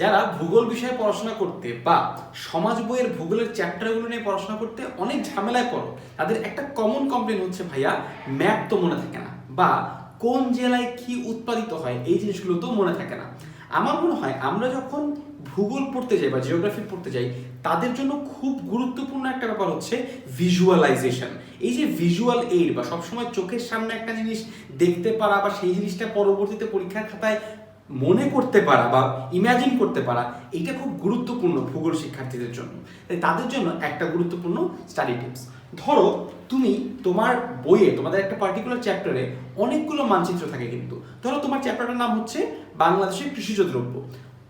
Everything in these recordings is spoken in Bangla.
যারা ভূগোল বিষয়ে পড়াশোনা করতে বা সমাজ বইয়ের ভূগোলের চ্যাপ্টারগুলো নিয়ে পড়াশোনা করতে অনেক ঝামেলায় পড়ো, তাদের একটা কমন কমপ্লেন হচ্ছে ভাইয়া ম্যাপ তো মনে থাকে না বা কোন জেলায় কি উৎপাদিত হয়, এই জিনিসগুলো তো মনে থাকে না। আমার মনে হয় আমরা যখন ভূগোল পড়তে যাই বা জিওগ্রাফি পড়তে যাই, তাদের জন্য খুব গুরুত্বপূর্ণ একটা ব্যাপার হচ্ছে ভিজুয়ালাইজেশন এই যে ভিজুয়াল এইড বা সবসময় চোখের সামনে একটা জিনিস দেখতে পারা বা সেই জিনিসটা পরবর্তীতে পরীক্ষার খাতায় মনে করতে পারা বা ইমাজিন করতে পারা এটা খুব গুরুত্বপূর্ণ ভূগোল শিক্ষার্থীদের জন্য। তাই তাদের জন্য একটা গুরুত্বপূর্ণ স্টাডি টিপস ধরো, তুমি তোমার বইয়ে, তোমাদের একটা পার্টিকুলার চ্যাপ্টারে অনেকগুলো মানচিত্র থাকে কিন্তু। ধরো, তোমার চ্যাপ্টারটার নাম হচ্ছে বাংলাদেশের কৃষিজ দ্রব্য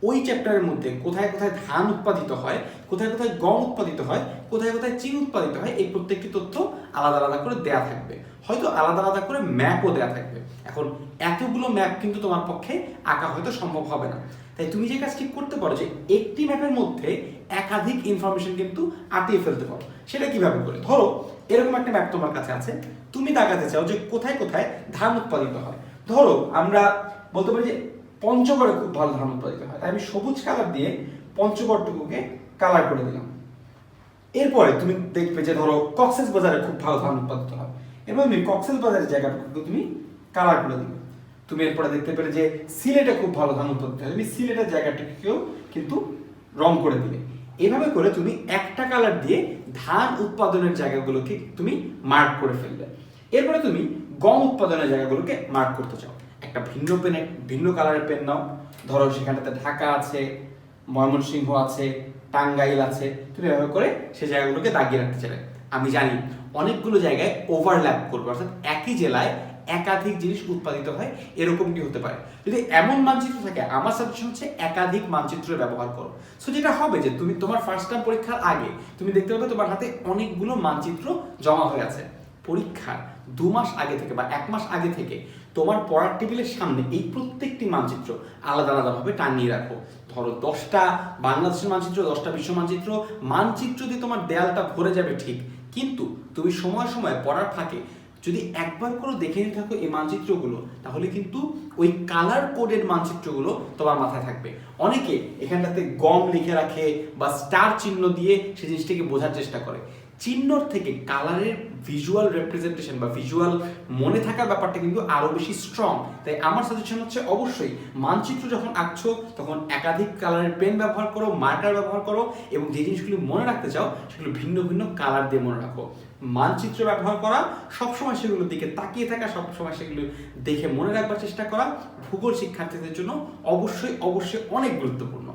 ওই চ্যাপ্টারের মধ্যে কোথায় কোথায় ধান উৎপাদিত হয়, কোথায় কোথায় গম উৎপাদিত হয়, কোথায় কোথায় চিন উৎপাদিত হয়, এই প্রত্যেকটি তথ্য আলাদা আলাদা করে দেয়া থাকবে। হয়তো আলাদা আলাদা করে ম্যাপও দেয়া থাকবে। এখন এতগুলো ম্যাপ কিন্তু তোমার পক্ষে আঁকা হয়তো সম্ভব হবে না। তাই তুমি যে কাজটি করতে পারো যে একটি ম্যাপের মধ্যে একাধিক ইনফরমেশন কিন্তু আঁটিয়ে ফেলতে পারো। সেটা কীভাবে করে? ধরো, এরকম একটা ম্যাপ তোমার কাছে আছে। তুমি দেখাতে চাও যে কোথায় কোথায় ধান উৎপাদিত হয়। ধরো, আমরা বলতে পারি যে পঞ্চগড়ে খুব ভালো ধান উৎপাদিত হয়। তাই আমি সবুজ কালার দিয়ে পঞ্চগড়টুকুকে কালার করে দিলাম। এরপরে তুমি দেখবে যে ধরো কক্সেস বাজারে খুব ভালো ধান উৎপাদিত হয়। এরপর তুমি কক্সেস বাজারের জায়গাটুকু তুমি কালার করে দিবে তুমি এরপরে দেখতে পেলে যে সিলেটে খুব ভালো ধান উৎপাদিত হয়। তুমি সিলেটের জায়গাটাকেও কিন্তু রং করে দিলে এভাবে করে তুমি একটা কালার দিয়ে ধান উৎপাদনের জায়গাগুলোকে তুমি মার্ক করে ফেলবে। এরপরে তুমি গম উৎপাদনের জায়গাগুলোকে মার্ক করতে চাও। একটা ভিন্ন পেনে, ভিন্ন কালারের পেন নাও। ধরো সেখানটাতে ঢাকা আছে, ময়মনসিংহ আছে টাঙ্গাইল আছে। তুমি এভাবে করে সেই জায়গাগুলোকে দাগিয়ে রাখতে চাইবে আমি জানি অনেকগুলো জায়গায় ওভারল্যাপ করবে, অর্থাৎ একই জেলায় একাধিক জিনিস উৎপাদিত হয় এরকমটি হতে পারে? যদি এমন মানচিত্র থাকে, আমার সাজেশন হচ্ছে একাধিক মানচিত্র ব্যবহার করো। সো যেটা হবে যে তুমি তোমার ফার্স্ট টাইম পরীক্ষার আগে, তুমি দেখতে পাবে তোমার হাতে অনেকগুলো মানচিত্র জমা হয়ে আছে। পরীক্ষার দু মাস আগে থেকে বা এক মাস আগে থেকে তোমার পড়ার টেবিলের সামনে এই প্রত্যেকটি মানচিত্র আলাদা আলাদাভাবে টানিয়ে রাখো। ধরো দশটা বাংলাদেশের মানচিত্র, দশটা বিশ্ব মানচিত্র মানচিত্র দিয়ে তোমার দেয়ালটা ভরে যাবে ঠিক। কিন্তু তুমি সময় সময় পড়ার ফাঁকে যদি একবার করে দেখে নিতে থাকো এই মানচিত্রগুলো, তাহলে কিন্তু ওই কালার কোডেড মানচিত্রগুলো তোমার মাথায় থাকবে। অনেকে এখানটাতে গম লিখে রাখে বা স্টার চিহ্ন দিয়ে সেই জিনিসটাকে বোঝার চেষ্টা করে। চিহ্নর থেকে কালারের ভিজুয়াল রেপ্রেজেন্টেশন বা ভিজুয়াল মনে থাকার ব্যাপারটা কিন্তু আরও বেশি স্ট্রং তাই আমার সাজেশন হচ্ছে অবশ্যই মানচিত্র যখন আঁকছো, তখন একাধিক কালারের পেন ব্যবহার করো মার্কার ব্যবহার করো এবং যে জিনিসগুলি মনে রাখতে চাও, সেগুলো ভিন্ন ভিন্ন কালার দিয়ে মনে রাখো। মানচিত্র ব্যবহার করা, সবসময় সেগুলোর দিকে তাকিয়ে থাকা, সবসময় সেগুলো দেখে মনে রাখবার চেষ্টা করা ভূগোল শিক্ষার্থীদের জন্য অবশ্যই অবশ্যই অনেক গুরুত্বপূর্ণ।